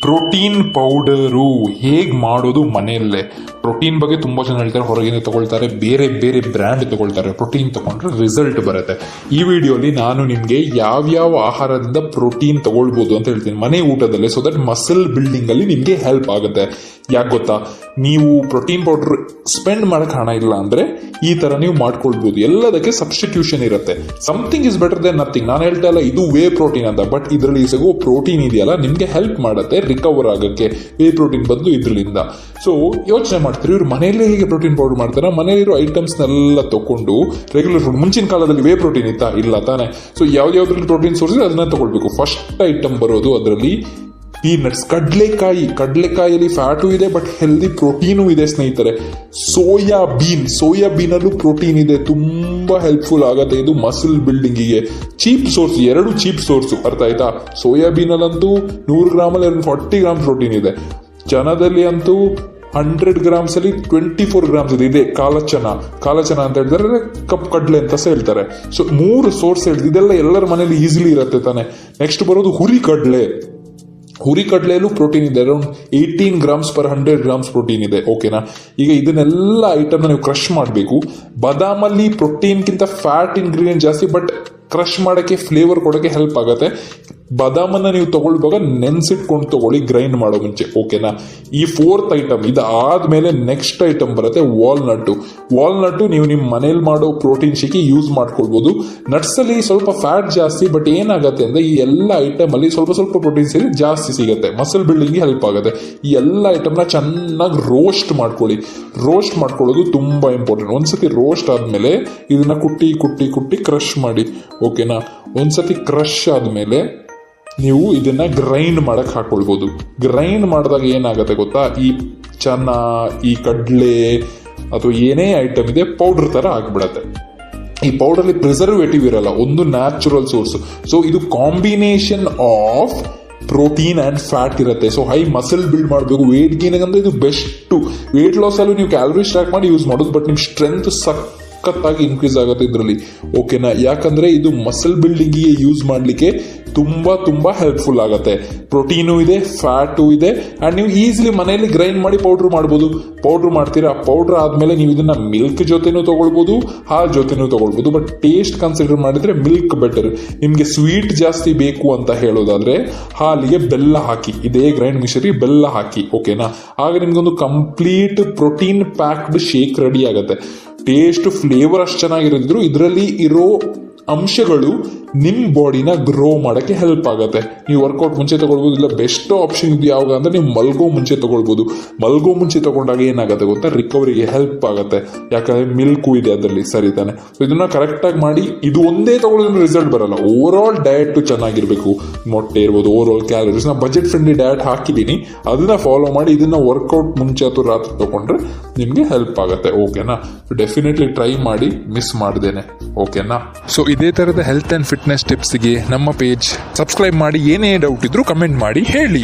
Protein powder ಹೇಗೆ ಮಾಡೋದು ಮನೆಯಲ್ಲೇ? ಪ್ರೋಟೀನ್ ಬಗ್ಗೆ ತುಂಬ ಜನ ಹೇಳ್ತಾರೆ, ಹೊರಗಿಂದ ತಗೊಳ್ತಾರೆ, ಬೇರೆ ಬೇರೆ ಬ್ರ್ಯಾಂಡ್ ತಗೊಳ್ತಾರೆ. ಪ್ರೋಟೀನ್ ತಗೊಂಡ್ರೆ ರಿಸಲ್ಟ್ ಬರುತ್ತೆ. ಈ ವಿಡಿಯೋಲಿ ನಾನು ನಿಮಗೆ ಯಾವ್ಯಾವ ಆಹಾರದಿಂದ ಪ್ರೋಟೀನ್ ತಗೊಳ್ಬೋದು ಅಂತ ಹೇಳ್ತೀನಿ. ಮನೆ ಊಟದಲ್ಲೇ ಸೊ ದಟ್ ಮಸಲ್ ಬಿಲ್ಡಿಂಗಲ್ಲಿ ನಿಮಗೆ ಹೆಲ್ಪ್ ಆಗುತ್ತೆ. ಯಾಕೆ ಗೊತ್ತಾ? ನೀವು ಪ್ರೋಟೀನ್ ಪೌಡರ್ ಸ್ಪೆಂಡ್ ಮಾಡಕ್ ಹಣ ಇಲ್ಲ ಅಂದ್ರೆ ಈ ತರ ನೀವು ಮಾಡ್ಕೊಳ್ಬಹುದು ಎಲ್ಲದಕ್ಕೆ ಸಬ್ಸ್ಟಿಟ್ಯೂಷನ್ ಇರುತ್ತೆ. Something is better then nothing ನಾನು ಹೇಳ್ತಾ ಇಲ್ಲ, ಇದು ವೇ ಪ್ರೋಟೀನ್ ಅಂತ ಬಟ್ ಇದರಲ್ಲಿ ಸಿಗೋ ಪ್ರೋಟೀನ್ ಇದೆಯಲ್ಲ, ನಿಮಗೆ ಹೆಲ್ಪ್ ಮಾಡುತ್ತೆ ರಿಕವರ್ ಆಗಕ್ಕೆ. ವೇ ಪ್ರೋಟೀನ್ ಬದಲು ಇದರಿಂದ ಸೊ ಯೋಚನೆ ಮಾಡ್ತೀರಿ, ಇವ್ರು ಮನೆಯಲ್ಲೇ ಹೇಗೆ ಪ್ರೋಟೀನ್ ಪೌಡರ್ ಮಾಡ್ತಾರೆ? ಮನೆಯಲ್ಲಿರೋ ಐಟಮ್ಸ್ನೆಲ್ಲ ತಗೊಂಡು ರೆಗ್ಯುಲರ್ ಫುಡ್ ಮುಂಚಿನ ಕಾಲದಲ್ಲಿ ವೇ ಪ್ರೋಟೀನ್ ಇತ್ತಾ? ಇಲ್ಲ ತಾನೆ. ಸೊ ಯಾವ್ದ್ಯಾವ್ದ್ರಲ್ಲಿ ಪ್ರೋಟೀನ್ ಸೋರ್ಸ್ ಅದನ್ನ ತಗೊಳ್ಬೇಕು. ಫಸ್ಟ್ ಐಟಮ್ ಬರೋದು, ಅದರಲ್ಲಿ ಪೀನಟ್ಸ್ ಕಡಲೆಕಾಯಿ ಕಡಲೆಕಾಯಿಯಲ್ಲಿ ಫ್ಯಾಟು ಇದೆ ಬಟ್ ಹೆಲ್ದಿ ಪ್ರೋಟೀನು ಇದೆ, ಸ್ನೇಹಿತರೆ. ಸೋಯಾ ಬೀನ್, ಸೋಯಾ ಬೀನಲ್ಲೂ ಪ್ರೋಟೀನ್ ಇದೆ. ತುಂಬಾ ಹೆಲ್ಪ್ಫುಲ್ ಆಗುತ್ತೆ ಇದು ಮಸಲ್ ಬಿಲ್ಡಿಂಗಿಗೆ ಚೀಪ್ ಸೋರ್ಸ್ ಎರಡು ಚೀಪ್ ಸೋರ್ಸ್ ಅರ್ಥ ಆಯ್ತಾ? ಸೋಯಾ ಬೀನಲ್ಲಂತೂ ನೂರು ಗ್ರಾಮಲ್ಲಿ ಎರಡು ಫಾರ್ಟಿ ಗ್ರಾಮ್ ಪ್ರೋಟೀನ್ ಇದೆ. ಚನದಲ್ಲಿ ಅಂತೂ ಹಂಡ್ರೆಡ್ ಗ್ರಾಮ್ಸ್ ಅಲ್ಲಿ ಟ್ವೆಂಟಿ ಫೋರ್ ಗ್ರಾಮ್ಸ್ ಇದೆ. ಇದೆ ಕಾಲಚನ. ಕಾಲಚನ ಅಂತ ಹೇಳಿದ್ರೆ ಕಪ್ ಕಡಲೆ ಅಂತ ಹೇಳ್ತಾರೆ. ಸೊ ಮೂರು ಸೋರ್ಸ್ ಹೇಳಿದೆ ಇದೆಲ್ಲ ಎಲ್ಲರ ಮನೇಲಿ ಈಸಿಲಿ ಇರುತ್ತೆ ತಾನೆ. ನೆಕ್ಸ್ಟ್ ಬರೋದು ಹುರಿ ಕಡ್ಲೆ ಹುರಿ ಕಡಲೆಯಲ್ಲೂ ಪ್ರೋಟೀನ್ ಇದೆ. Around eighteen grams per hundred grams protein ಇದೆ. ಓಕೆನಾ ಈಗ ಇದನ್ನೆಲ್ಲ ಐಟಮ್ನ ನೀವು ಕ್ರಶ್ ಮಾಡಬೇಕು. ಬಾದಾಮಲ್ಲಿ ಪ್ರೋಟೀನ್ಗಿಂತ ಫ್ಯಾಟ್ ಇಂಗ್ರೀಡಿಯೆಂಟ್ ಜಾಸ್ತಿ ಬಟ್ ಕ್ರಶ್ ಮಾಡೋಕ್ಕೆ ಫ್ಲೇವರ್ ಕೊಡೋಕ್ಕೆ ಹೆಲ್ಪ್ ಆಗುತ್ತೆ. ಬಾದಾಮನ್ನ ನೀವು ತಗೊಳ್ಳುವಾಗ ನೆನ್ಸಿಟ್ಕೊಂಡು ತಗೊಳ್ಳಿ ಗ್ರೈಂಡ್ ಮಾಡೋ ಮುಂಚೆ ಓಕೆನಾ ಈ ಫೋರ್ತ್ ಐಟಮ್ ಇದು ನೆಕ್ಸ್ಟ್ ಐಟಮ್ ಬರುತ್ತೆ ವಾಲ್ನಟ್ಟು ವಾಲ್ನಟ್ಟು ನೀವು ನಿಮ್ಮ ಮನೇಲಿ ಮಾಡೋ ಪ್ರೋಟೀನ್ ಶೇಕಿ ಯೂಸ್ ಮಾಡ್ಕೊಳ್ಬೋದು. ನಟ್ಸ್ ಅಲ್ಲಿ ಸ್ವಲ್ಪ ಫ್ಯಾಟ್ ಜಾಸ್ತಿ ಬಟ್ ಏನಾಗುತ್ತೆ ಅಂದ್ರೆ ಈ ಎಲ್ಲ ಐಟಮಲ್ಲಿ ಸ್ವಲ್ಪ ಸ್ವಲ್ಪ ಪ್ರೋಟೀನ್ ಸೇರಿ ಜಾಸ್ತಿ ಸಿಗುತ್ತೆ. ಮಸಲ್ ಬಿಲ್ಡಿಂಗ್ ಹೆಲ್ಪ್ ಆಗುತ್ತೆ. ಈ ಎಲ್ಲ ಐಟಮ್ನ ಚೆನ್ನಾಗಿ ರೋಸ್ಟ್ ಮಾಡ್ಕೊಳ್ಳಿ. ರೋಸ್ಟ್ ಮಾಡ್ಕೊಳ್ಳೋದು ತುಂಬಾ ಇಂಪಾರ್ಟೆಂಟ್ ಒಂದ್ಸತಿ ರೋಸ್ಟ್ ಆದ್ಮೇಲೆ ಇದನ್ನ ಕುಟ್ಟಿ ಕುಟ್ಟಿ ಕುಟ್ಟಿ ಕ್ರಶ್ ಮಾಡಿ. ಓಕೆನಾ ಒಂದ್ಸತಿ ಕ್ರಶ್ ಆದ್ಮೇಲೆ ನೀವು ಇದನ್ನ ಗ್ರೈಂಡ್ ಮಾಡಕ್ ಹಾಕ್ಕೊಳ್ಬೋದು ಗ್ರೈಂಡ್ ಮಾಡಿದಾಗ ಏನಾಗುತ್ತೆ ಗೊತ್ತಾ? ಈ ಚನ್ನ ಈ ಕಡ್ಲೆ ಅಥವಾ ಏನೇ ಐಟಮ್ ಇದೆ ಪೌಡರ್ ತರ ಆಗ್ಬಿಡತ್ತೆ. ಈ ಪೌಡರ್ಲಿ ಪ್ರಿಸರ್ವೇಟಿವ್ ಇರಲ್ಲ, ಒಂದು ನ್ಯಾಚುರಲ್ ಸೋರ್ಸ್ ಸೊ ಇದು combination of protein and fat ಇರುತ್ತೆ. ಸೊ ಹೈ ಮಸಲ್ ಬಿಲ್ಡ್ ಮಾಡಬೇಕು. ವೇಟ್ ಗೇನ್ ಅಂದ್ರೆ ಇದು ಬೆಸ್ಟ್ ವೇಟ್ ಲಾಸ್ ಅಲ್ಲೂ ನೀವು ಕ್ಯಾಲರಿ ಸ್ಟ್ರಾಕ್ ಮಾಡಿ ಯೂಸ್ ಮಾಡೋದು ಬಟ್ ನಿಮ್ ಸ್ಟ್ರೆಂತ್ ಸಖತ್ತಾಗಿ ಇನ್ಕ್ರೀಸ್ ಆಗುತ್ತೆ ಇದರಲ್ಲಿ. ಓಕೆನಾ ಯಾಕಂದ್ರೆ ಇದು ಮಸಲ್ ಬಿಲ್ಡಿಂಗಿಗೆ ಯೂಸ್ ಮಾಡಲಿಕ್ಕೆ ತುಂಬಾ ತುಂಬಾ ಹೆಲ್ಪ್ಫುಲ್ ಆಗುತ್ತೆ. ಪ್ರೋಟೀನು ಇದೆ ಫ್ಯಾಟು ಇದೆ ಅಂಡ್ ನೀವು ಈಸಿಲಿ ಮನೆಯಲ್ಲಿ ಗ್ರೈಂಡ್ ಮಾಡಿ ಪೌಡರ್ ಮಾಡ್ಬೋದು. ಪೌಡರ್ ಮಾಡ್ತೀರಾ? ಪೌಡರ್ ಆದಮೇಲೆ ನೀವು ಇದನ್ನ ಮಿಲ್ಕ್ ಜೊತೆನೂ ತಗೊಳ್ಬೋದು, ಹಾಲ್ ಜೊತೆನೂ ತಗೊಳ್ಬೋದು. ಬಟ್ ಟೇಸ್ಟ್ ಕನ್ಸಿಡರ್ ಮಾಡಿದ್ರೆ ಮಿಲ್ಕ್ ಬೆಟರ್ ನಿಮ್ಗೆ ಸ್ವೀಟ್ ಜಾಸ್ತಿ ಬೇಕು ಅಂತ ಹೇಳೋದಾದ್ರೆ ಹಾಲಿಗೆ ಬೆಲ್ಲ ಹಾಕಿ, ಇದೇ ಗ್ರೈಂಡ್ ಮಿಷರಿ ಬೆಲ್ಲ ಹಾಕಿ ಓಕೆನಾ ಆಗ ನಿಮ್ಗೊಂದು complete protein packed shake ready ಆಗುತ್ತೆ. ಟೇಸ್ಟ್ ಫ್ಲೇವರ್ ಅಷ್ಟು ಚೆನ್ನಾಗಿರೋದಿದ್ರು ಇದರಲ್ಲಿ ಇರೋ ಅಂಶಗಳು ನಿಮ್ಮ ಬಾಡಿನ ಗ್ರೋ ಮಾಡೋಕ್ಕೆ ಹೆಲ್ಪ್ ಆಗುತ್ತೆ. ನೀವು ವರ್ಕೌಟ್ ಮುಂಚೆ ತಗೊಳ್ಬೋದು, ಇಲ್ಲ ಬೆಸ್ಟ್ ಆಪ್ಷನ್ ಇದು ಯಾವಾಗ ಅಂದರೆ ನೀವು ಮಲ್ಗೋ ಮುಂಚೆ ತಗೊಳ್ಬೋದು. ಮಲ್ಗೋ ಮುಂಚೆ ತಗೊಂಡಾಗ ಏನಾಗುತ್ತೆ ಗೊತ್ತಾ? ರಿಕವರಿಗೆ ಹೆಲ್ಪ್ ಆಗುತ್ತೆ. ಯಾಕಂದರೆ ಮಿಲ್ಕು ಇದೆ ಅದರಲ್ಲಿ, ಸರಿ ತಾನೆ. ಸೊ ಇದನ್ನು ಕರೆಕ್ಟಾಗಿ ಮಾಡಿ, ಇದು ಒಂದೇ ತೊಗೊಳ್ಳೋದ್ರಿಂದ ರಿಸಲ್ಟ್ ಬರಲ್ಲ. ಓವರ್ ಆಲ್ ಡಯಟ್ ಚೆನ್ನಾಗಿರಬೇಕು. ಮೊಟ್ಟೆ ಇರ್ಬೋದು ಓವರ್ ಆಲ್ ಕ್ಯಾಲರೀಸ್ ನಾ ಬಜೆಟ್ ಫ್ರೆಂಡ್ಲಿ ಡಯಟ್ ಹಾಕಿದ್ದೀನಿ ಅದನ್ನು ಫಾಲೋ ಮಾಡಿ, ಇದನ್ನು ವರ್ಕೌಟ್ ಮುಂಚೆ ಅಥವಾ ರಾತ್ರಿ ತಗೊಂಡ್ರೆ ನಿಮಗೆ ಹೆಲ್ಪ್ ಆಗುತ್ತೆ. ಓಕೆನಾ ಡೆಫಿನೆಟ್ಲಿ ಟ್ರೈ ಮಾಡಿ ಮಿಸ್ ಮಾಡ್ದೇನೆ. ಓಕೆನಾ ಸೊ ಇದೇ ತರದ ಹೆಲ್ತ್ ಅಂಡ್ ಫಿಟ್ನೆಸ್ ಟಿಪ್ಸ್ಗೆ ನಮ್ಮ ಪೇಜ್ ಸಬ್ಸ್ಕ್ರೈಬ್ ಮಾಡಿ ಏನೇ ಡೌಟ್ ಇದ್ರೂ ಕಮೆಂಟ್ ಮಾಡಿ ಹೇಳಿ.